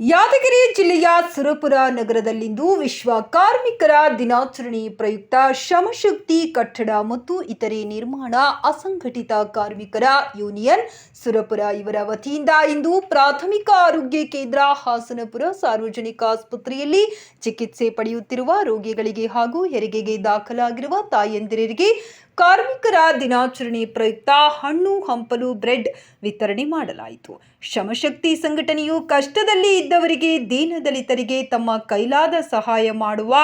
ಯಾದಗಿರಿ ಜಿಲ್ಲೆಯ ಸುರಪುರ ನಗರದಲ್ಲಿಂದು ವಿಶ್ವ ಕಾರ್ಮಿಕರ ದಿನಾಚರಣೆ ಪ್ರಯುಕ್ತ ಶ್ರಮಶಕ್ತಿ ಕಟ್ಟಡ ಮತ್ತು ಇತರೆ ನಿರ್ಮಾಣ ಅಸಂಘಟಿತ ಕಾರ್ಮಿಕರ ಯೂನಿಯನ್ ಸುರಪುರ ಇವರ ವತಿಯಿಂದ ಇಂದು ಪ್ರಾಥಮಿಕ ಆರೋಗ್ಯ ಕೇಂದ್ರ ಹಾಸನಪುರ ಸಾರ್ವಜನಿಕ ಆಸ್ಪತ್ರೆಯಲ್ಲಿ ಚಿಕಿತ್ಸೆ ಪಡೆಯುತ್ತಿರುವ ರೋಗಿಗಳಿಗೆ ಹಾಗೂ ಹೆರಿಗೆಗೆ ದಾಖಲಾಗಿರುವ ತಾಯಂದಿರಿಗೆ ಕಾರ್ಮಿಕರ ದಿನಾಚರಣೆ ಪ್ರಯುಕ್ತ ಹಣ್ಣು, ಹಂಪಲು, ಬ್ರೆಡ್ ವಿತರಣೆ ಮಾಡಲಾಯಿತು. ಶ್ರಮಶಕ್ತಿ ಸಂಘಟನೆಯು ಕಷ್ಟದಲ್ಲಿ ಇದ್ದವರಿಗೆ, ದೀನದಲಿತರಿಗೆ ತಮ್ಮ ಕೈಲಾದ ಸಹಾಯ ಮಾಡುವ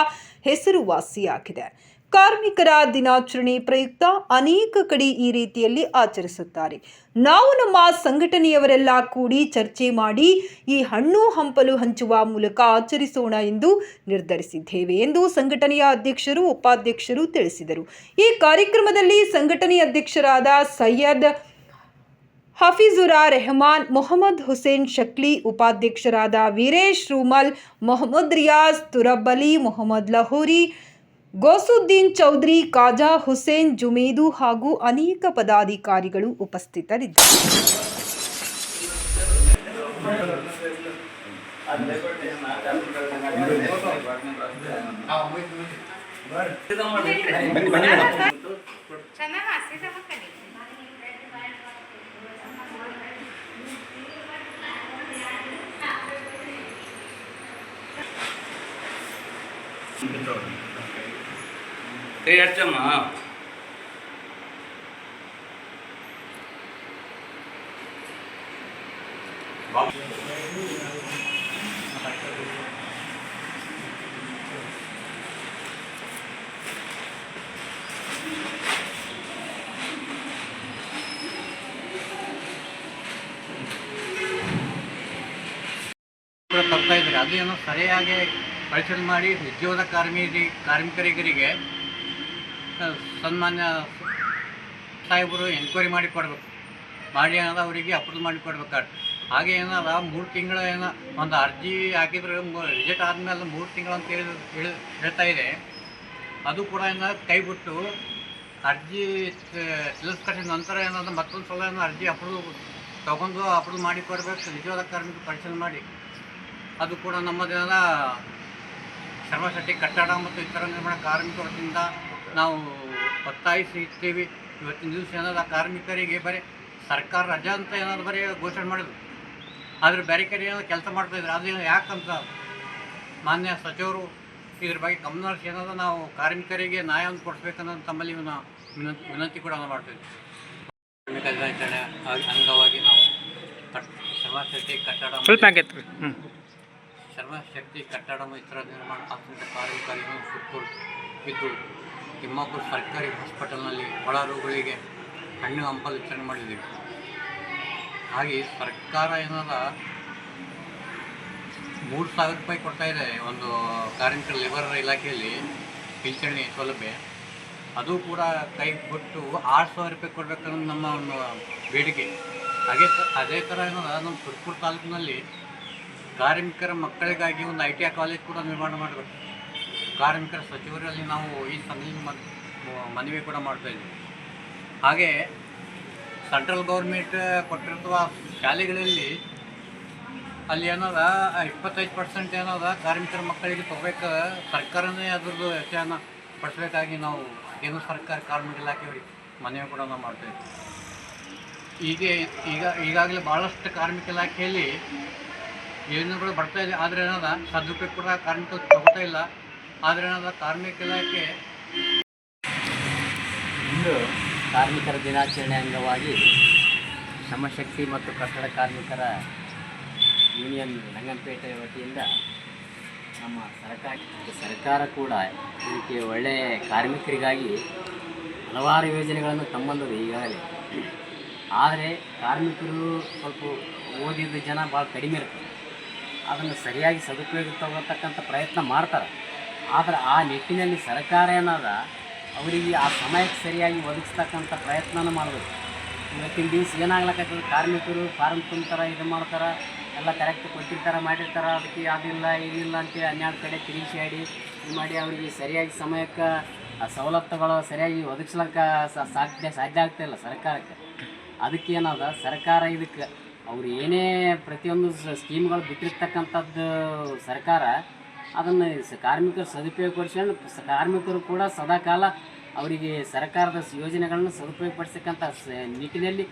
ಹೆಸರುವಾಸಿಯಾಗಿದೆ. ಕಾರ್ಮಿಕರ ದಿನಾಚರಣೆ ಪ್ರಯುಕ್ತ ಅನೇಕ ಕಡೆ ಈ ರೀತಿಯಲ್ಲಿ ಆಚರಿಸುತ್ತಾರೆ. ನಾವು ನಮ್ಮ ಸಂಘಟನೆಯವರೆಲ್ಲ ಕೂಡಿ ಚರ್ಚೆ ಮಾಡಿ ಈ ಹಣ್ಣು ಹಂಪಲು ಹಂಚುವ ಮೂಲಕ ಆಚರಿಸೋಣ ಎಂದು ನಿರ್ಧರಿಸಿದ್ದೇವೆ ಎಂದು ಸಂಘಟನೆಯ ಅಧ್ಯಕ್ಷರು, ಉಪಾಧ್ಯಕ್ಷರು ತಿಳಿಸಿದರು. ಈ ಕಾರ್ಯಕ್ರಮದಲ್ಲಿ ಸಂಘಟನೆ ಅಧ್ಯಕ್ಷರಾದ ಸೈಯದ್ ಹಫೀಜುರಾ ರೆಹಮಾನ್, ಮೊಹಮ್ಮದ್ ಹುಸೇನ್ ಶಕ್ಲಿ, ಉಪಾಧ್ಯಕ್ಷರಾದ ವೀರೇಶ್ ರೂಮಲ್, ಮೊಹಮ್ಮದ್ ರಿಯಾಜ್ ತುರಬ್ಬಲಿ ಮೊಹಮ್ಮದ್ ಲಹೋರಿ ಗೋಸುದ್ದೀನ್ ಚೌಧರಿ ಕಾಜಾ ಹುಸೇನ್ ಜುಮೇದು ಹಾಗೂ ಅನೇಕ ಪದಾಧಿಕಾರಿಗಳು ಉಪಸ್ಥಿತರಿದ್ದರು. ಕೈ ಕೂಡ ತರ್ತಾ ಇದ್ದಾರೆ. ಅದು ಏನೋ ಸರಿಯಾಗಿ ಪರಿಶೀಲನೆ ಮಾಡಿ ಉದ್ಯೋಗ ಕಾರ್ಮಿ ಕಾರ್ಮಿಕರಿಗೆ ಆ, ಸನ್ಮಾನ್ಯ ಸಾಹೇಬರು ಎನ್ಕ್ವೈರಿ ಮಾಡಿ ಕೊಡಬೇಕು. ಮಾಡಿ ಏನಾದ್ರು ಅವರಿಗೆ, ಅಪ್ರೂವ್ ಮಾಡಿ ಕೊಡ್ಬೇಕಾಗ್ತದೆ ಹಾಗೆ ಏನಾರ ಮೂರು ತಿಂಗಳ ಏನೋ ಒಂದು ಅರ್ಜಿ ಹಾಕಿದ್ರೆ ರಿಜೆಕ್ಟ್ ಆದಮೇಲೆ ಮೂರು ತಿಂಗಳು ಅಂತ ಹೇಳಿ, ಹೇಳಿ- ಹೇಳ್ತಾ ಇದೆ. ಅದು ಕೂಡ ಏನೋ ಕೈ ಬಿಟ್ಟು ಅರ್ಜಿ ತಿರಸ್ಕರಿಸಿದ ನಂತರ ಏನಾದ್ರು ಮತ್ತೊಂದು ಸಲ ಏನೋ ಅರ್ಜಿ ಅಪ್ರೂವ್ ತೊಗೊಂಡು ಅಪ್ರೂವ್ ಮಾಡಿ ಕೊಡಬೇಕು, ನಿಜವಾದ ಕಾರ್ಮಿಕ ಪರಿಶೀಲನೆ ಮಾಡಿ. ಅದು ಕೂಡ ನಮ್ಮದೇನ ಶ್ರಮಶಕ್ತಿ ಕಟ್ಟಡ ಮತ್ತು ಇತರ ನಿರ್ಮಾಣ ಕಾರ್ಮಿಕ ನಾವು ಒತ್ತಾಯಿಸಿ ಇರ್ತೀವಿ ಇವತ್ತಿನ ದಿವಸ ಏನಾದ ಕಾರ್ಮಿಕರಿಗೆ ಬರೀ ಸರ್ಕಾರ ರಜಾ ಅಂತ ಏನಾದ್ರು ಬರೀ ಘೋಷಣೆ ಮಾಡಿದ್ರು. ಆದರೆ ಬೇರೆ ಕಡೆ ಏನಾದ್ರು ಕೆಲಸ ಮಾಡ್ತಾಯಿದ್ರು ಅದೇನು ಯಾಕಂತ ಮಾನ್ಯ ಸಚಿವರು ಇದ್ರ ಬಗ್ಗೆ ಗಮನ ಹರಿಸಿ ಏನಾದ್ರು ನಾವು ಕಾರ್ಮಿಕರಿಗೆ ನ್ಯಾಯವನ್ನು ಕೊಡಿಸ್ಬೇಕನ್ನೋದು ತಮ್ಮಲ್ಲಿ ನಾವು ವಿನಂತಿ ವಿನಂತಿ ಕೂಡ ನಾವು ಮಾಡ್ತೀವಿ ಕಾರ್ಮಿಕ ದಿನಾಚರಣೆ ಅಂಗವಾಗಿ ನಾವು ಕಟ್ ಸರ್ವಶಕ್ತಿ ಕಟ್ಟಡ ಸರ್ವಶಕ್ತಿ ಕಟ್ಟಡ ಮೈತ್ರ ಇತರ ನಿರ್ಮಾಣ ಕಾರ್ಮಿಕರಿಗೂ ಕಾರ್ಮಿಕರಿಗೆ ಸುತ್ತೂರು ಇದ್ದು ತಿಮ್ಮಾಪುರ ಸರ್ಕಾರಿ ಹಾಸ್ಪಿಟಲ್ನಲ್ಲಿ ಒಳ ರೋಗಿಗಳಿಗೆ ಹಣ್ಣು ಹಂಪಲು ವಿತರಣೆ ಮಾಡಿದ್ದೀವಿ ಹಾಗೆ ಸರ್ಕಾರ ಏನಾದ ಮೂರು ಸಾವಿರ ರೂಪಾಯಿ ಕೊಡ್ತಾ ಇದೆ ಒಂದು ಕಾರ್ಮಿಕರ ಲೇಬರ್ ಇಲಾಖೆಯಲ್ಲಿ ಪಿಂಚಣಿ ಸೌಲಭ್ಯ. ಅದು ಕೂಡ ಕೈ ಕೊಟ್ಟು ಆರು ಸಾವಿರ ರೂಪಾಯಿ ಕೊಡಬೇಕನ್ನೋದು ನಮ್ಮ ಒಂದು ಬೇಡಿಕೆ. ಹಾಗೆ ಅದೇ ಥರ ಏನದ ನಮ್ಮ ಸುರ್ಪುರ ತಾಲೂಕಿನಲ್ಲಿ ಕಾರ್ಮಿಕರ ಮಕ್ಕಳಿಗಾಗಿ ಒಂದು ಐ ಟಿ ಐ ಕಾಲೇಜ್ ಕೂಡ ನಿರ್ಮಾಣ ಮಾಡಬೇಕು. ಕಾರ್ಮಿಕರ ಸಚಿವರಲ್ಲಿ ನಾವು ಈ ಸಂಘದಿಂದ ಮನ್- ಮನವಿ ಕೂಡ ಮಾಡ್ತಾ ಇದ್ದೀವಿ. ಹಾಗೆ ಸೆಂಟ್ರಲ್ ಗೌರ್ಮೆಂಟ್ ಕೊಟ್ಟಿರುವ ಶಾಲೆಗಳಲ್ಲಿ ಅಲ್ಲಿ ಏನದ, ಇಪ್ಪತ್ತೈದು ಪರ್ಸೆಂಟ್ ಏನದ ಕಾರ್ಮಿಕರ ಮಕ್ಕಳಿಗೆ ತಗೋಬೇಕು ಸರ್ಕಾರನೇ ಅದ್ರದ್ದು ವೆಚ್ಚನ ಪಡಿಸ್ಬೇಕಾಗಿ ನಾವು ಕೇಂದ್ರ ಸರ್ಕಾರ, ಕಾರ್ಮಿಕ ಇಲಾಖೆಯವರಿಗೆ ಮನವಿ ಕೂಡ ನಾವು ಮಾಡ್ತಾ ಇದ್ದೀವಿ. ಹೀಗೆ ಈಗ, ಈಗಾಗಲೇ ಭಾಳಷ್ಟು ಕಾರ್ಮಿಕ ಇಲಾಖೆಯಲ್ಲಿ ಯೋಜನೆಗಳು ಬರ್ತಾ ಇದೆ, ಆದರೆ ಏನದ ಸದುಪಯೋಗ ಕೂಡ ಕಾರ್ಮಿಕರು ತಗೋತಾ ಇಲ್ಲ. ಆದರೆ ನಮ್ಮ ಕಾರ್ಮಿಕ ಇಲಾಖೆ ಇಂದು ಕಾರ್ಮಿಕರ ದಿನಾಚರಣೆ ಅಂಗವಾಗಿ ಶ್ರಮಶಕ್ತಿ ಮತ್ತು ಕಟ್ಟಡ ಕಾರ್ಮಿಕರ ಯೂನಿಯನ್ ರಂಗಂಪೇಟೆ ವತಿಯಿಂದ ನಮ್ಮ ಸರ್ಕಾರ ಸರ್ಕಾರ ಕೂಡ ಇದಕ್ಕೆ ಒಳ್ಳೆಯ ಕಾರ್ಮಿಕರಿಗಾಗಿ ಹಲವಾರು ಯೋಜನೆಗಳನ್ನು ತಮ್ಮಂದರು ಈಗಾಗಲೇ. ಆದರೆ ಕಾರ್ಮಿಕರು ಸ್ವಲ್ಪ ಓದಿದ ಜನ ಭಾಳ ಕಡಿಮೆ ಇರ್ತಾರೆ. ಅದನ್ನು ಸರಿಯಾಗಿ ಸದುಪಯೋಗ ತಗೊಳ್ತಕ್ಕಂಥ ಪ್ರಯತ್ನ ಮಾಡ್ತಾರೆ. ಆದರೆ ಆ ನಿಟ್ಟಿನಲ್ಲಿ ಸರ್ಕಾರ ಏನಾದ, ಅವರಿಗೆ ಆ ಸಮಯಕ್ಕೆ ಸರಿಯಾಗಿ ಒದಗಿಸ್ತಕ್ಕಂಥ ಪ್ರಯತ್ನನೂ ಮಾಡಬೇಕು. ಇವತ್ತಿನ ದಿವಸ ಏನಾಗ್ಲಕ್ಕತ್ತದ ಕಾರ್ಮಿಕರು ಫಾರ್ಮ್ ತುಂಬ್ತಾರೆ, ಇದು ಮಾಡ್ತಾರೆ, ಎಲ್ಲ ಕರೆಕ್ಟ್ ಕೊಟ್ಟಿರ್ತಾರೆ, ಮಾಡಿರ್ತಾರೆ, ಅದಕ್ಕೆ ಅದಿಲ್ಲ, ಇದಿಲ್ಲ ಅಂತೇಳಿ ಹನ್ನೆರಡು ಕಡೆ ತಿರುಗಿಸಾಡಿ ಇದು ಮಾಡಿ ಅವರಿಗೆ ಸರಿಯಾಗಿ ಸಮಯಕ್ಕೆ ಆ ಸವಲತ್ತುಗಳು ಸರಿಯಾಗಿ ಒದಗಿಸ್ಲಕ್ಕ ಸಾಧ್ಯ ಸಾಧ್ಯ ಆಗ್ತಾಯಿಲ್ಲ ಸರ್ಕಾರಕ್ಕೆ. ಅದಕ್ಕೆ ಏನದ, ಸರ್ಕಾರ ಇದಕ್ಕೆ ಅವ್ರು ಏನೇ ಪ್ರತಿಯೊಂದು ಸ್ಕೀಮ್ಗಳು ಬಿಟ್ಟಿರ್ತಕ್ಕಂಥದ್ದು ಸರ್ಕಾರ ಅದನ್ನು ಕಾರ್ಮಿಕರು ಸದುಪಯೋಗಪಡಿಸ್ಕೊಂಡು ಕಾರ್ಮಿಕರು ಕೂಡ ಸದಾಕಾಲ ಅವರಿಗೆ ಸರ್ಕಾರದ ಯೋಜನೆಗಳನ್ನು ಸದುಪಯೋಗಪಡಿಸ್ತಕ್ಕಂಥ ಸ ನಿಟ್ಟಿನಲ್ಲಿ